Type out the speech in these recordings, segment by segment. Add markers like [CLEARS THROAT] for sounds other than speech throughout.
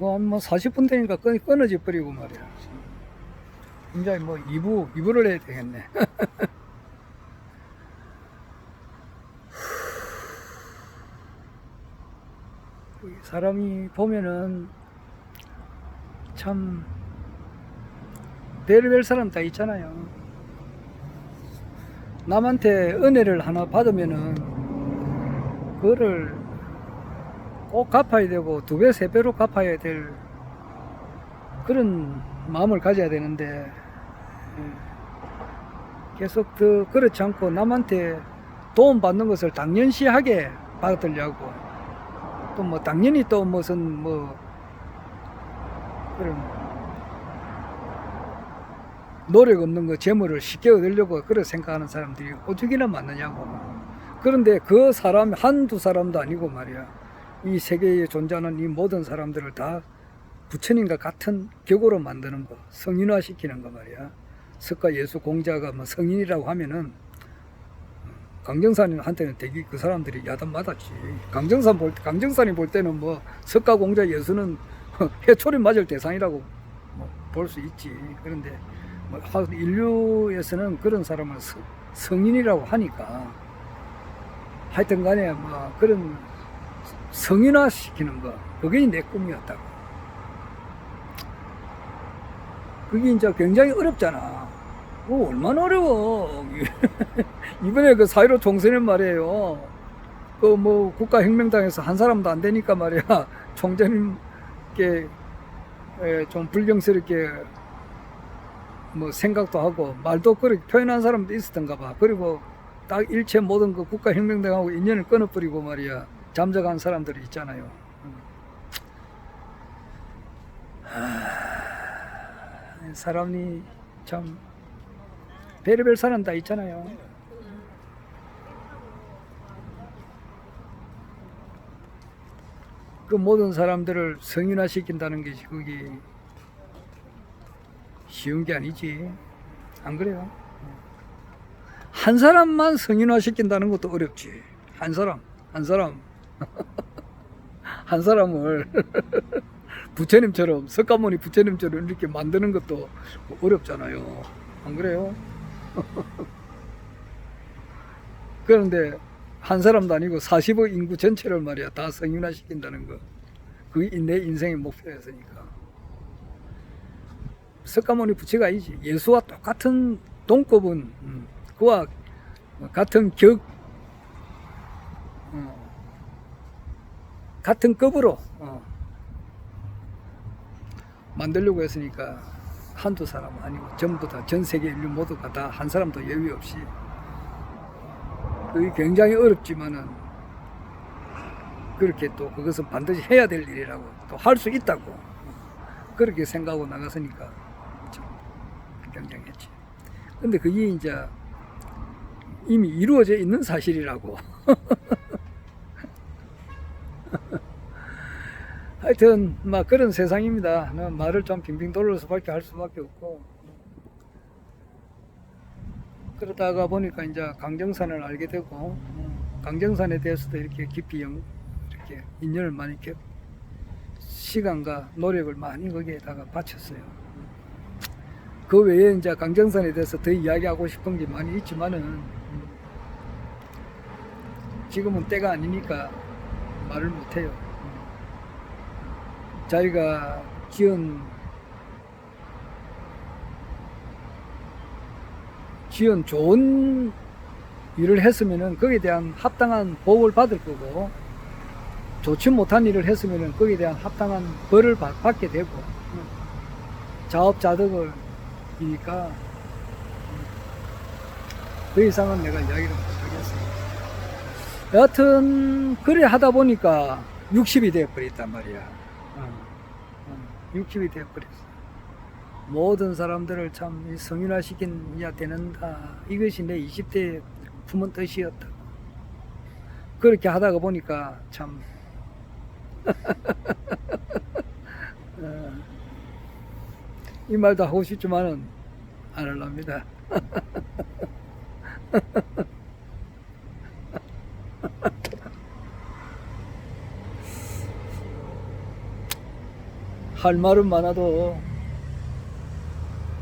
뭐한뭐 40분 되니까 끊, 끊어져 버리고 말이야. 굉장히 뭐 2부, 2부를 해야 되겠네. [LAUGHS] 사람이 보면은 참 별별 사람 다 있잖아요. 남한테 은혜를 하나 받으면은 그거를 꼭 갚아야 되고 두 배, 세 배로 갚아야 될 그런 마음을 가져야 되는데 예, 계속 더 그렇지 않고 남한테 도움 받는 것을 당연시하게 받으려고. 또 뭐 당연히 또 무슨 뭐 그런 노력 없는 거 재물을 쉽게 얻으려고 그렇게 생각하는 사람들이 어떻게나 많느냐고. 그런데 그 사람 한두 사람도 아니고 말이야 이 세계에 존재하는 이 모든 사람들을 다 부처님과 같은 격으로 만드는 거 성인화 시키는 거 말이야 석가 예수 공자가 뭐 성인이라고 하면은 강정산한테는 되게 그 사람들이 야단 맞았지. 강정산 볼 때, 강정산이 볼 때는 뭐 석가 공자 예수는 [LAUGHS] 해초리 맞을 대상이라고 뭐볼수 있지. 그런데 뭐 하- 인류에서는 그런 사람을 서- 성인이라고 하니까 하여튼 간에 뭐 그런 성인화 시키는 거 그게 내 꿈이었다고. 그게 이제 굉장히 어렵잖아. 어, 얼마나 어려워. [LAUGHS] 이번에 그 사이로 총선은 말이에요. 그 뭐 국가혁명당에서 한 사람도 안 되니까 말이야. [LAUGHS] 총재님께 에, 좀 불경스럽게 뭐 생각도 하고 말도 그렇게 표현한 사람도 있었던가 봐. 그리고 딱 일체 모든 그 국가혁명당하고 인연을 끊어버리고 말이야. 잠적한 사람들이 있잖아요. 하, 사람이 참 별의별 사람 다 있잖아요. 그 모든 사람들을 성인화 시킨다는 것이 그게 쉬운 게 아니지. 안 그래요? 한 사람만 성인화 시킨다는 것도 어렵지. 한 사람, 한 사람. [LAUGHS] 한 사람을 [LAUGHS] 부처님처럼, 석가모니 부처님처럼 이렇게 만드는 것도 어렵잖아요. 안 그래요? [LAUGHS] 그런데 한 사람도 아니고 40억 인구 전체를 말이야 다 성인화 시킨다는 거 그게 내 인생의 목표였으니까 석가모니 부처가 아니지 예수와 똑같은 동급은 음, 그와 같은 격 같은 급으로 어, 만들려고 했으니까 한두 사람 아니고 전부 다 전 세계 인류 모두가 다 한 사람도 예외 없이 그게 굉장히 어렵지만은 그렇게 또 그것은 반드시 해야 될 일이라고 또 할 수 있다고 그렇게 생각하고 나갔으니까 참 굉장했지. 근데 그게 이제 이미 이루어져 있는 사실이라고. [LAUGHS] 하여튼 막 그런 세상입니다. 나 말을 좀 빙빙 돌려서 밖에 할 수밖에 없고 그러다가 보니까 이제 강정산을 알게 되고 음, 강정산에 대해서도 이렇게 깊이 영, 이렇게 인연을 많이 이렇게 시간과 노력을 많이 거기에다가 바쳤어요. 그 외에 이제 강정산에 대해서 더 이야기하고 싶은 게 많이 있지만은 음, 지금은 때가 아니니까 말을 못해요. 자기가 지은 지은 좋은 일을 했으면은 거기에 대한 합당한 복을 받을 거고 좋지 못한 일을 했으면은 거기에 대한 합당한 벌을 받, 받게 되고 자업자득을 이니까 그 이상은 내가 이야기를 못하겠어요. 여하튼 그래 하다 보니까 60이 되어버렸단 말이야. 어, 어, 60이 되어버렸어. 모든 사람들을 참 성인화 시킨야 되는다. 이것이 내 20대 품은 뜻이었다. 그렇게 하다가 보니까 참 [LAUGHS] 어, 이 말도 하고 싶지만은 안 할랍니다. [LAUGHS] 할 말은 많아도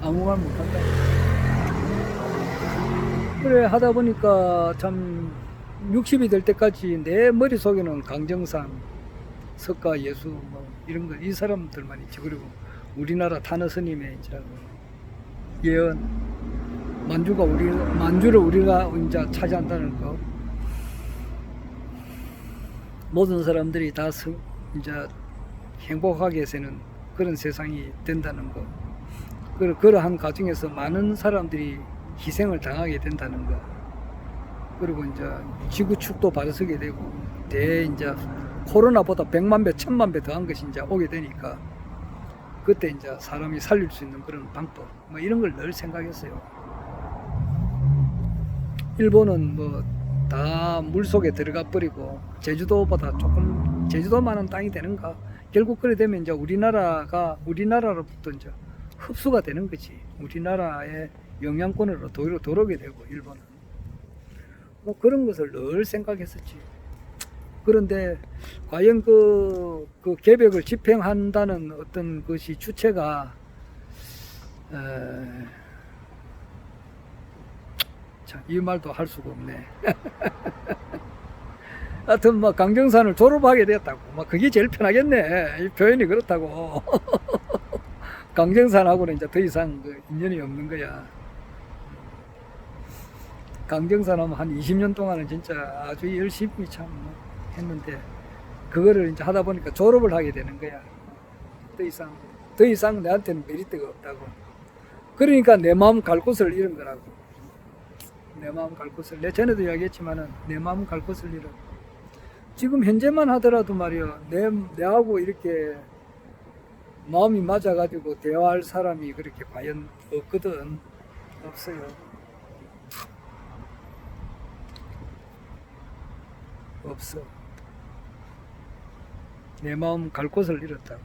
아무 말 못한다. 그래 하다 보니까 참 60이 될 때까지 내 머릿속에는 강정산, 석가, 예수 뭐 이런 거 이 사람들만 있지 그리고 우리나라 탄어 스님의 이제 예언 만주가 우리 만주를 우리가 이제 차지한다는 거 모든 사람들이 다 성, 이제 행복하게 사는 그런 세상이 된다는 거. 그, 그러한 과정에서 많은 사람들이 희생을 당하게 된다는 거. 그리고 이제 지구 축도 바로서게 되고, 대 이제 코로나보다 백만 배, 천만 배 더한 것이 이제 오게 되니까, 그때 이제 사람이 살릴 수 있는 그런 방법, 뭐 이런 걸 늘 생각했어요. 일본은 뭐 다 물속에 들어가 버리고 제주도보다 조금 제주도만한 땅이 되는가 결국 그래 되면 이제 우리나라가 우리나라로부터 이제 흡수가 되는 거지. 우리나라의 영향권으로 도로 돌아오게 되고 일본은. 뭐 그런 것을 늘 생각했었지. 그런데 과연 그, 그 계획을 집행한다는 어떤 것이 주체가 에, 참, 이 말도 할 수가 없네. [LAUGHS] 하여튼, 뭐, 강정산을 졸업하게 됐다고. 뭐, 그게 제일 편하겠네. 이 표현이 그렇다고. [LAUGHS] 강정산하고는 이제 더 이상 그 인연이 없는 거야. 강정산 하면 한 20년 동안은 진짜 아주 열심히 참 했는데, 그거를 이제 하다 보니까 졸업을 하게 되는 거야. 더 이상, 더 이상 내한테는 메리트가 없다고. 그러니까 내 마음 갈 곳을 잃은 거라고. 내 마음 갈 곳을 내 전에도 이야기했지만은 내 마음 갈 곳을 잃어 지금 현재만 하더라도 말이야 내 내하고 이렇게 마음이 맞아가지고 대화할 사람이 그렇게 과연 없거든. 없어요. 없어. 내 마음 갈 곳을 잃었다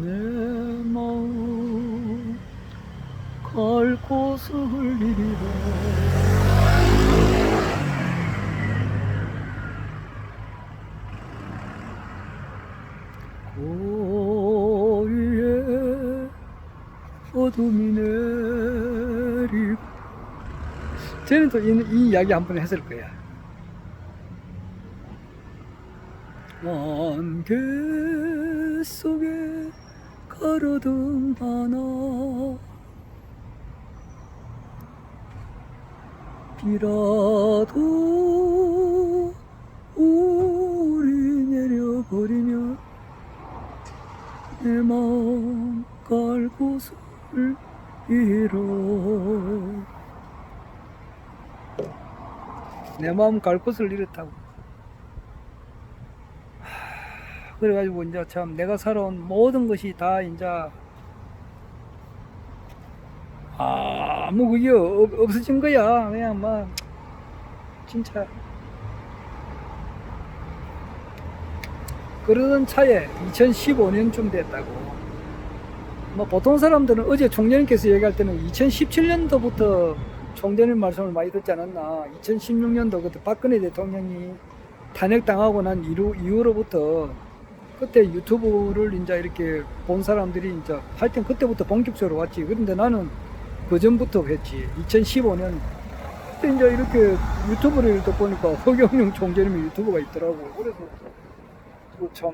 내 마음 갈 곳을 잃어 고위에 어둠이 내리고. 쟤는 또 이, 이 이야기 한 번 했을 거야. 안개 속에 가로등 하나 비라도 우리 내려버리면 내 마음 갈 곳을 잃어. 내 마음 갈 곳을 잃었다고. 그래가지고 이제 참 내가 살아온 모든 것이 다 이제 아무 그게 없, 없어진 거야. 그냥 막 진짜. 그러던 차에 2015년쯤 됐다고. 뭐 보통 사람들은 어제 총장님께서 얘기할 때는 2017년도부터 총장님 말씀을 많이 듣지 않았나. 2016년도 그때 박근혜 대통령이 탄핵당하고 난 이후, 이후로부터 그때 유튜브를 이제 이렇게 본 사람들이 이제 하여튼 그때부터 본격적으로 왔지. 그런데 나는 그 전부터 했지. 2015년 그때 이제 이렇게 유튜브를 이렇게 보니까 [LAUGHS] 허경영 총재님의 유튜브가 있더라고. 그래서 그참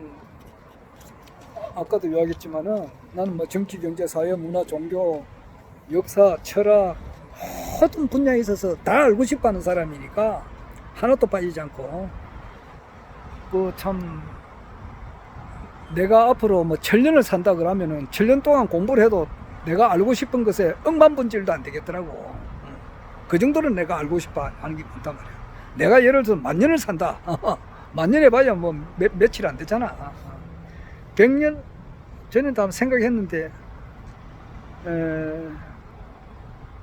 아까도 이야기했지만은 나는 뭐 정치, 경제, 사회, 문화, 종교, 역사, 철학 모든 분야에 있어서 다 알고 싶어하는 사람이니까 하나도 빠지지 않고 그 참 내가 앞으로 뭐 천년을 산다 그러면은 천년 동안 공부를 해도 내가 알고 싶은 것에 억만 분질도 안 되겠더라고. 그 정도는 내가 알고 싶어 하는 게 많단 말이야. 내가 예를 들어 만 년을 산다. [LAUGHS] 만년 해봐야 뭐 몇, 며칠 안 되잖아. 100년 전에도 한번 생각했는데 에,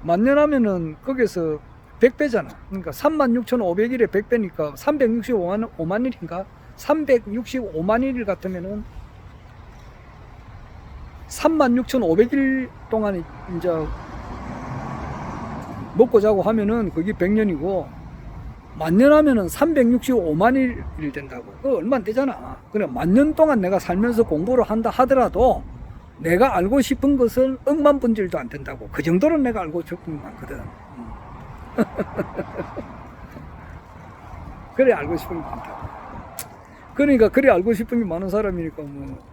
만년 하면은 거기서 100배잖아. 그러니까 36,500일에 100배니까 365만 5만 일인가? 365만 일 같으면은 36,500일 동안 이제 먹고 자고 하면은 그게 100년이고 만년 하면은 365만 일 된다고. 그거 얼마 안 되잖아. 그래 만년 동안 내가 살면서 공부를 한다 하더라도 내가 알고 싶은 것은 억만 분질도 안 된다고. 그 정도로 내가 알고 싶은 게 많거든. 음. [LAUGHS] 그래 알고 싶은 게 많다고. 그러니까 그래 알고 싶은 게 많은 사람이니까 뭐.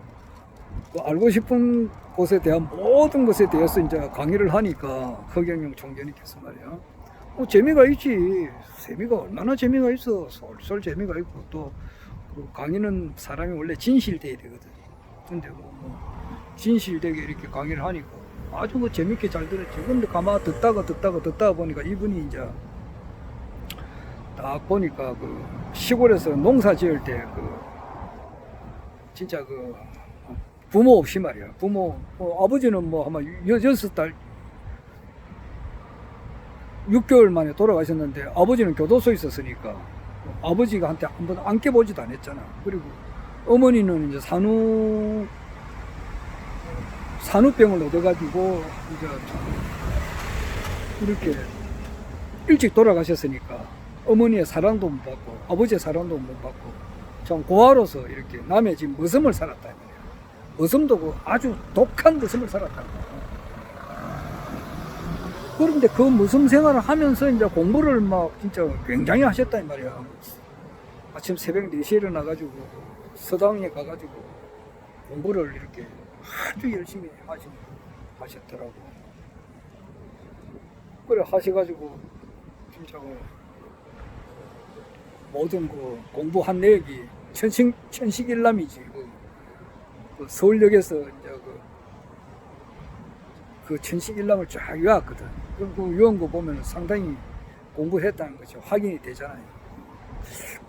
그 알고 싶은 곳에 대한 모든 것에 대해서 이제 강의를 하니까 허경영 총재님께서 말이야. 뭐 재미가 있지. 재미가 얼마나 재미가 있어. 솔솔 재미가 있고 또 그 강의는 사람이 원래 진실돼야 되거든. 근데 뭐, 뭐 진실되게 이렇게 강의를 하니까 아주 뭐 재밌게 잘 들었지. 근데 가만 듣다가 듣다가 듣다가 보니까 이분이 이제 딱 보니까 그 시골에서 농사 지을 때 그 진짜 그 부모 없이 말이야. 부모 뭐 아버지는 뭐 아마 여, 여섯 달 6개월 만에 돌아가셨는데 아버지는 교도소에 있었으니까 아버지가 한테 한 번 안겨보지도 않았잖아. 그리고 어머니는 이제 산후 산후병을 얻어가지고 이제 참 이렇게 일찍 돌아가셨으니까 어머니의 사랑도 못 받고 아버지의 사랑도 못 받고 참 고아로서 이렇게 남의 집 머슴을 살았다 그 아주 독한 머슴을 살았다. 그런데 그 무슨 생활을 하면서 이제 공부를 막 진짜 굉장히 하셨다 이 말이야. 아침 새벽 4시에 일어나가지고 서당에 가가지고 공부를 이렇게 아주 열심히 하시, 하셨더라고. 그래 하셔가지고 진짜 그 모든 그 공부한 내역이 천식, 천식일남이지. 그, 그 서울역에서 이제 그, 그 천식일남을 쫙 외웠거든. 그, 그 외운 거 보면 상당히 공부했다는 것이 확인이 되잖아요.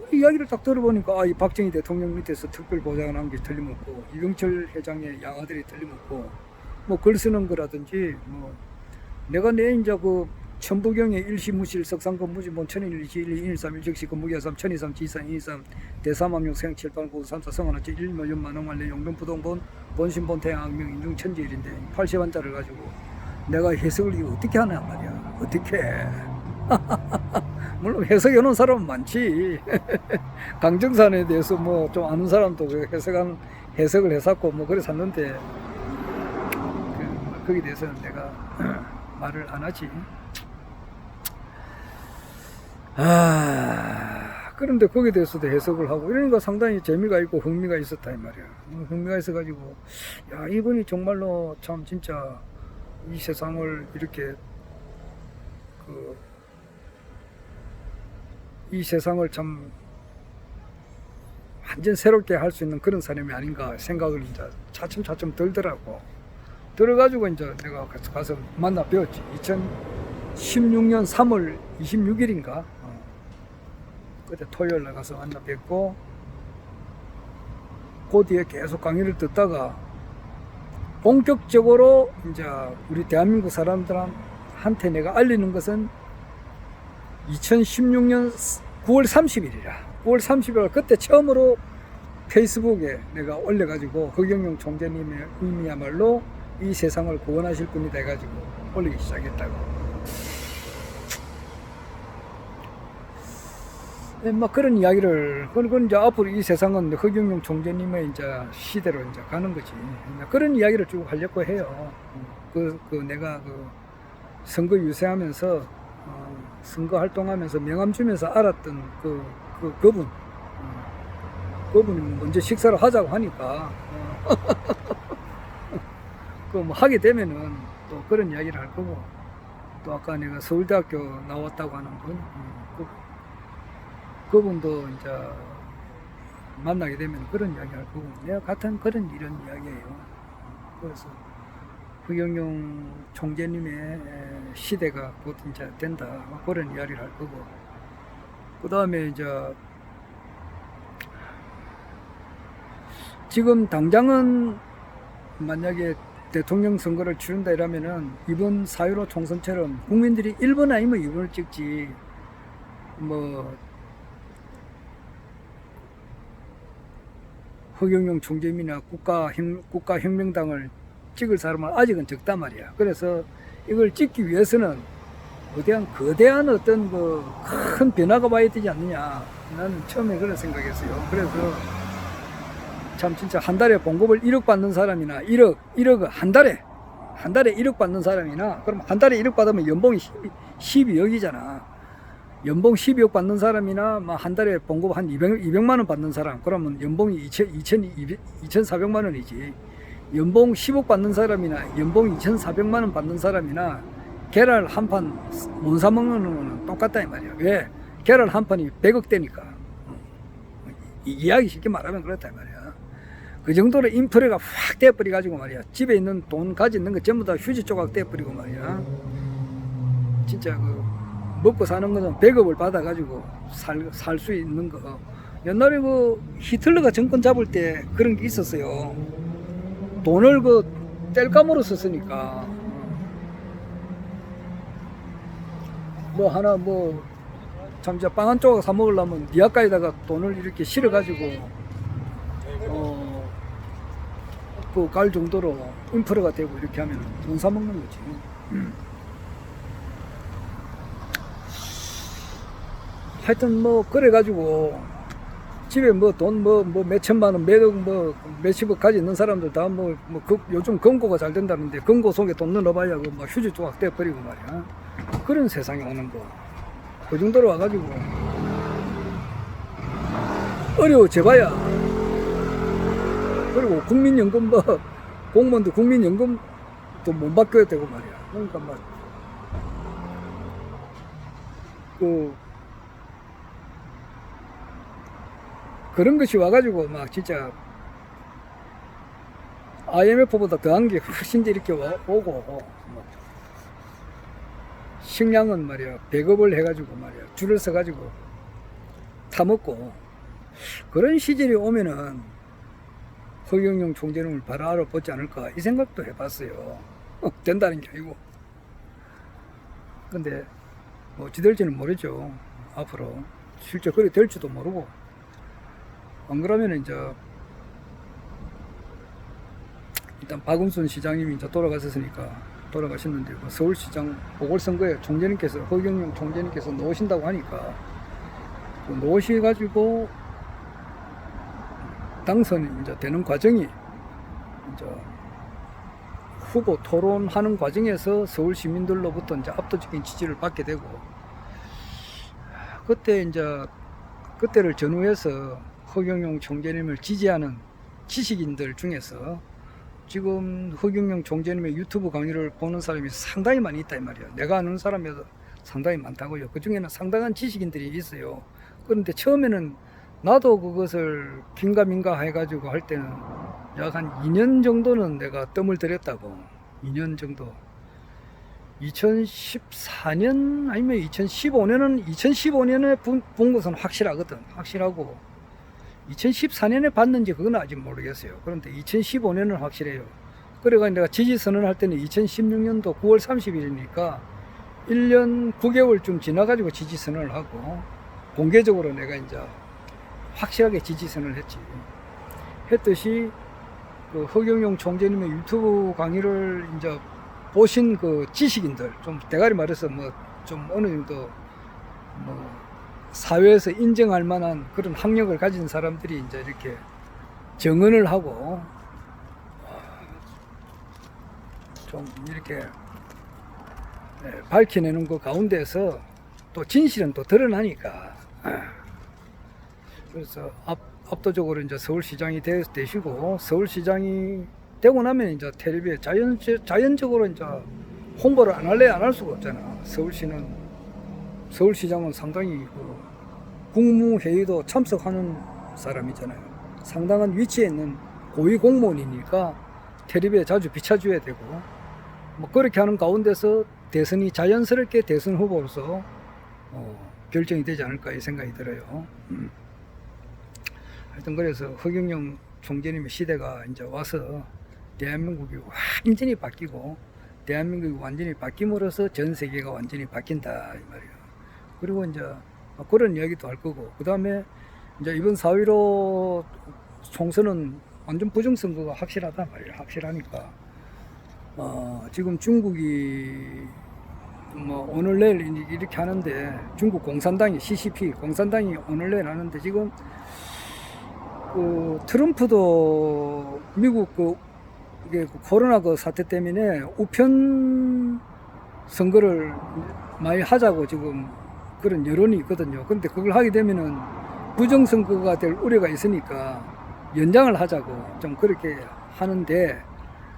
그 이야기를 딱 들어보니까 아, 이 박정희 대통령 밑에서 특별 보좌관 한게 틀림없고 이병철 회장의 양아들이 틀림없고 뭐 글 쓰는 거라든지 뭐 내가 내 이제 그 천부경의 일시무실 석상근무지 뭐 천일 이일 일삼 일적시 근무기하삼 천이삼 지산 이삼 대삼암용 생칠팔 구 삼사 성원어치 일묘연 만원관례 용변 부동본 본신본 태양악명 인중 천지일인데 80원짜리를 가지고 내가 해석을 이거 어떻게 하냐 말이야 어떻게 물론 해석해 놓은 사람은 많지 강정산에 대해서 뭐 좀 아는 사람도 그 해석한 해석을 했었고 뭐 그래 샀는데 그, 거기에 대해서는 내가 말을 안 하지 아 그런데 거기에 대해서도 해석을 하고 이러니까 상당히 재미가 있고 흥미가 있었다 이 말이야 음, 흥미가 있어가지고 야 이분이 정말로 참 진짜 이 세상을 이렇게 그 이 세상을 참 완전 새롭게 할 수 있는 그런 사람이 아닌가 생각을 이제 차츰차츰 들더라고. 들어가지고 이제 내가 가서, 만나 배웠지. 2016년 3월 26일인가. 그때 토요일 날 가서 만나 뵙고, 그 뒤에 계속 강의를 듣다가 본격적으로 이제 우리 대한민국 사람들한테 내가 알리는 것은 2016년 9월 30일이라. 9월 30일 그때 처음으로 페이스북에 내가 올려가지고 허경영 총재님의 의미야말로 이 세상을 구원하실 분이 돼가지고 올리기 시작했다고. 막 그런 이야기를 그건 이제 앞으로 이 세상은 허경영 총재님의 이제 시대로 이제 가는 거지. 이제 그런 이야기를 쭉 하려고 해요. 그, 그 내가 그 선거 유세하면서 어, 선거 활동하면서 명함 주면서 알았던 그, 그 그분 어, 그분이 먼저 식사를 하자고 하니까 [LAUGHS] 그뭐 하게 되면은 또 그런 이야기를 할 거고 또 아까 내가 서울대학교 나왔다고 하는 분 음, 그, 그분도 이제 만나게 되면 그런 이야기 할 거고 내가 같은 그런 이런 이야기예요. 그래서 허경영 총재님의 시대가 곧 이제 된다. 뭐 그런 이야기를 할 거고. 그 다음에 이제 지금 당장은 만약에 대통령 선거를 치른다 이러면은 이번 4.15 총선처럼 국민들이 1번 아니면 2번을 찍지. 뭐 허경영 총재민이나 국가혁, 국가혁명당을 찍을 사람은 아직은 적단 말이야. 그래서 이걸 찍기 위해서는 거대한 거대한 어떤 그 큰 변화가 와야 되지 않느냐. 나는 처음에 그런 생각했어요. 그래서 참 진짜 한 달에 봉급을 1억 받는 사람이나 1억 1억 한 달에 한 달에 1억 받는 사람이나 그럼 한 달에 1억 받으면 연봉이 12, 12억이잖아. 연봉 12억 받는 사람이나 막한 달에 봉급 한 200, 200만 원 받는 사람 그러면 연봉이 2천, 2천, 2,400만 원이지. 연봉 10억 받는 사람이나 연봉 2,400만 원 받는 사람이나 계란 한 판 못 사 먹는 거는 똑같다 이 말이야. 왜? 계란 한 판이 100억대니까. 이, 이야기 쉽게 말하면 그렇다 이 말이야. 그 정도로 인프레가 확 돼버려 가지고 말이야. 집에 있는 돈 가지 있는 거 전부 다 휴지 조각 돼버리고 말이야. 진짜 그 먹고 사는 거는 배급을 받아 가지고 살 살 수 있는 거. 옛날에 그 히틀러가 정권 잡을 때 그런 게 있었어요. 돈을 그 뗄감으로 썼으니까 뭐 하나 뭐참 진짜 빵한 조각 사 먹으려면 니아까에다가 돈을 이렇게 실어 가지고 어그갈 정도로 인프라가 되고 이렇게 하면 돈 사 먹는 거지. 하여튼 뭐 그래 가지고 집에 뭐 돈 뭐 뭐 몇천만 원, 몇억 뭐 몇십억 가지 있는 사람들 다 뭐뭐 요즘 금고가 잘 된다는데 금고 속에 돈 넣어봐야 그뭐 휴지 조각 떼버리고 말이야. 그런 세상이 오는 거. 그 정도로 와가지고 어려워져봐야 그리고 국민연금 뭐 공무원도 국민연금도 못 받겨야 되고 말이야. 그러니까 막그 그런 것이 와가지고 막 진짜 IMF보다 더한 게 훨씬 더 이렇게 와, 오고 뭐. 식량은 말이야 배급을 해가지고 말이야 줄을 서가지고 타먹고. 그런 시절이 오면은 허경영 총재님을 바로 알아보지 않을까 이 생각도 해봤어요. 된다는 게 아니고. 근데 뭐 어찌 될지는 모르죠. 앞으로 실제 그리 될지도 모르고 안 그러면 이제 일단 박은순 시장님이 이제 돌아가셨으니까 돌아가셨는데 뭐 서울시장 보궐선거에 총재님께서 허경영 총재님께서 놓으신다고 하니까 그 놓으셔가지고 당선이 이제 되는 과정이 이제 후보 토론하는 과정에서 서울 시민들로부터 이제 압도적인 지지를 받게 되고 그때 이제 그때를 전후해서 허경영 총재님을 지지하는 지식인들 중에서 지금 허경영 총재님의 유튜브 강의를 보는 사람이 상당히 많이 있다 이 말이야. 내가 아는 사람에도 상당히 많다고요. 그 중에는 상당한 지식인들이 있어요. 그런데 처음에는 나도 그것을 긴가민가 해가지고 할 때는 약 한 2년 정도는 내가 뜸을 들였다고. 2년 정도. 2014년 아니면 2015년은 2015년에 본, 본 것은 확실하거든. 확실하고 2014년에 봤는지 그건 아직 모르겠어요. 그런데 2015년은 확실해요. 그래가 내가 지지 선언할 때는 2016년도 9월 30일이니까 1년 9개월쯤 지나가지고 지지 선언을 하고 공개적으로 내가 이제 확실하게 지지 선언을 했지. 했듯이 그 허경영 총재님의 유튜브 강의를 이제 보신 그 지식인들 좀 대가리 말해서 뭐 좀 어느 정도 뭐 사회에서 인정할 만한 그런 학력을 가진 사람들이 이제 이렇게 정언을 하고 좀 이렇게 예, 밝혀내는 그 가운데서 또 진실은 또 드러나니까 그래서 압, 압도적으로 이제 서울시장이 되, 되시고 서울시장이 되고 나면 이제 텔레비에 자연, 자연적으로 이제 홍보를 안 할래 안 할 수가 없잖아. 서울시는 서울시장은 상당히 그 국무회의도 참석하는 사람이잖아요. 상당한 위치에 있는 고위 공무원이니까 텔레비에 자주 비춰줘야 되고 뭐 그렇게 하는 가운데서 대선이 자연스럽게 대선 후보로서 어, 결정이 되지 않을까 이 생각이 들어요. 음. 하여튼 그래서 허경영 총재님의 시대가 이제 와서 대한민국이 완전히 바뀌고 대한민국이 완전히 바뀜으로써 전 세계가 완전히 바뀐다 이 말이에요. 그리고 이제 그런 이야기도 할 거고 그 다음에 이제 이번 4.15 총선은 완전 부정선거가 확실하단 말이에요. 확실하니까 어, 지금 중국이 뭐 오늘 내일 이렇게 하는데 중국 공산당이 CCP 공산당이 오늘 내일 하는데 지금 그 트럼프도 미국 그 이게 그 코로나 그 사태 때문에 우편 선거를 많이 하자고 지금 그런 여론이 있거든요. 그런데 그걸 하게 되면은 부정 선거가 될 우려가 있으니까 연장을 하자고 좀 그렇게 하는데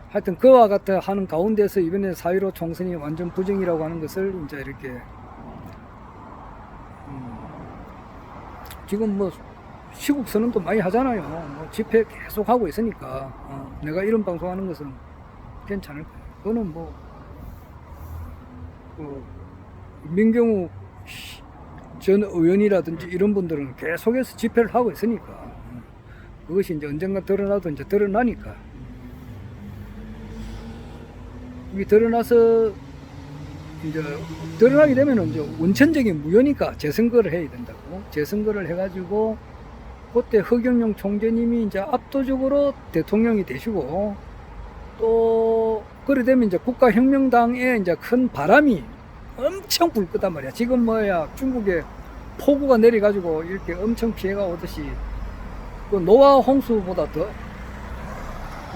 하여튼 그와 같아 하는 가운데서 이번에 4.15 총선이 완전 부정이라고 하는 것을 이제 이렇게 음, 지금 뭐 시국 선언도 많이 하잖아요. 뭐 집회 계속 하고 있으니까 어, 내가 이런 방송하는 것은 괜찮을 거예요. 그거는 뭐 그, 민경욱 전 의원이라든지 이런 분들은 계속해서 집회를 하고 있으니까. 어, 그것이 이제 언젠가 드러나도 이제 드러나니까. 이게 드러나서 이제 드러나게 되면은 이제 원천적인 무효니까 재선거를 해야 된다고. 재선거를 해가지고 그때 허경영 총재님이 이제 압도적으로 대통령이 되시고 또 그래 되면 이제 국가혁명당에 이제 큰 바람이 엄청 불 거단 말이야. 지금 뭐야 중국에 폭우가 내려가지고 이렇게 엄청 피해가 오듯이 그 노아 홍수보다 더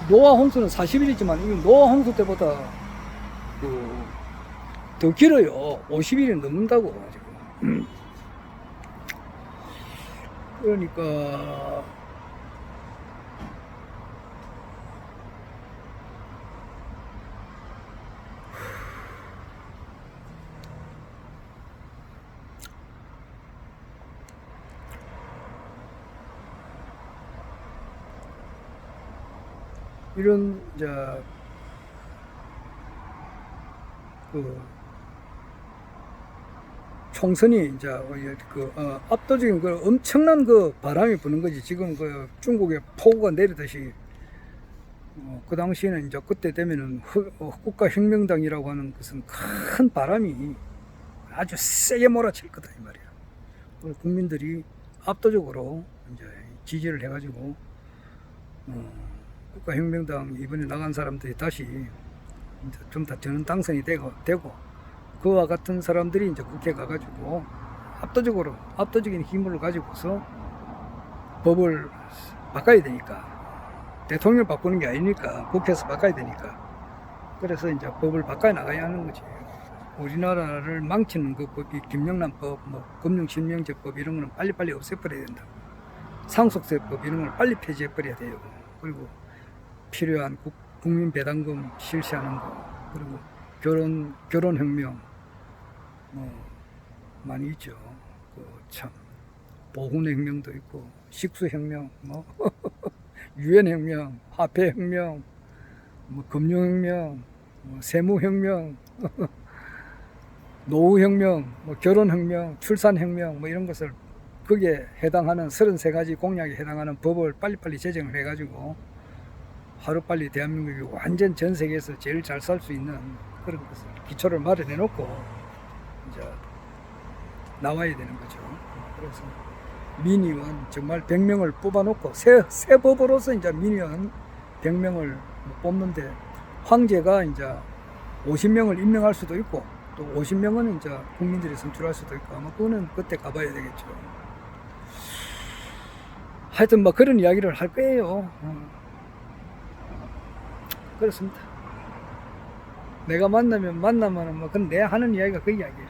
노아 홍수는 40일이지만 이 노아 홍수 때보다 그 더 길어요. 50일이 넘는다고 지금. [CLEARS THROAT] 그러니까 이런 이제 그 총선이 이제 그 어, 압도적인 그 엄청난 그 바람이 부는 거지 지금 그 중국에 폭우가 내리듯이 어, 그 당시에는 이제 그때 되면은 허- 어, 국가혁명당이라고 하는 것은 큰 바람이 아주 세게 몰아칠 거다 이 말이야. 그 국민들이 압도적으로 이제 지지를 해가지고 어, 국가혁명당 이번에 나간 사람들이 다시 좀더 저는 당선이 되고 되고 그와 같은 사람들이 이제 국회 가가지고 압도적으로 압도적인 힘을 가지고서 법을 바꿔야 되니까 대통령 바꾸는 게 아니니까 국회에서 바꿔야 되니까 그래서 이제 법을 바꿔 나가야 하는 거지 우리나라를 망치는 그 법이 김영란법, 뭐 금융실명제법 이런 거는 빨리빨리 없애버려야 된다. 상속세법 이런 걸 빨리 폐지해버려야 돼요. 그리고 필요한 국, 국민 배당금 실시하는 거 그리고 결혼 결혼 혁명 뭐 많이 있죠. 그 참 보훈 혁명도 있고 식수 혁명, 뭐 [LAUGHS] 유엔 혁명, 화폐 혁명, 뭐 금융 혁명, 뭐 세무 혁명, [LAUGHS] 노후 혁명, 뭐 결혼 혁명, 출산 혁명 뭐 이런 것을 거기에 해당하는 33가지 공약에 해당하는 법을 빨리빨리 제정을 해가지고 하루빨리 대한민국이 완전 전 세계에서 제일 잘 살 수 있는 그런 것을 기초를 마련해 놓고 이제 나와야 되는 거죠. 그래서 민의원 정말 100명을 뽑아 놓고 새, 새 법으로서 이제 민의원 100명을 뽑는데 황제가 이제 50명을 임명할 수도 있고 또 50명은 이제 국민들이 선출할 수도 있고 아마 그거는 그때 가봐야 되겠죠. 하여튼 뭐 그런 이야기를 할 거예요. 어. 그렇습니다. 내가 만나면 만나면 뭐 그건 내 하는 이야기가 그 이야기예요.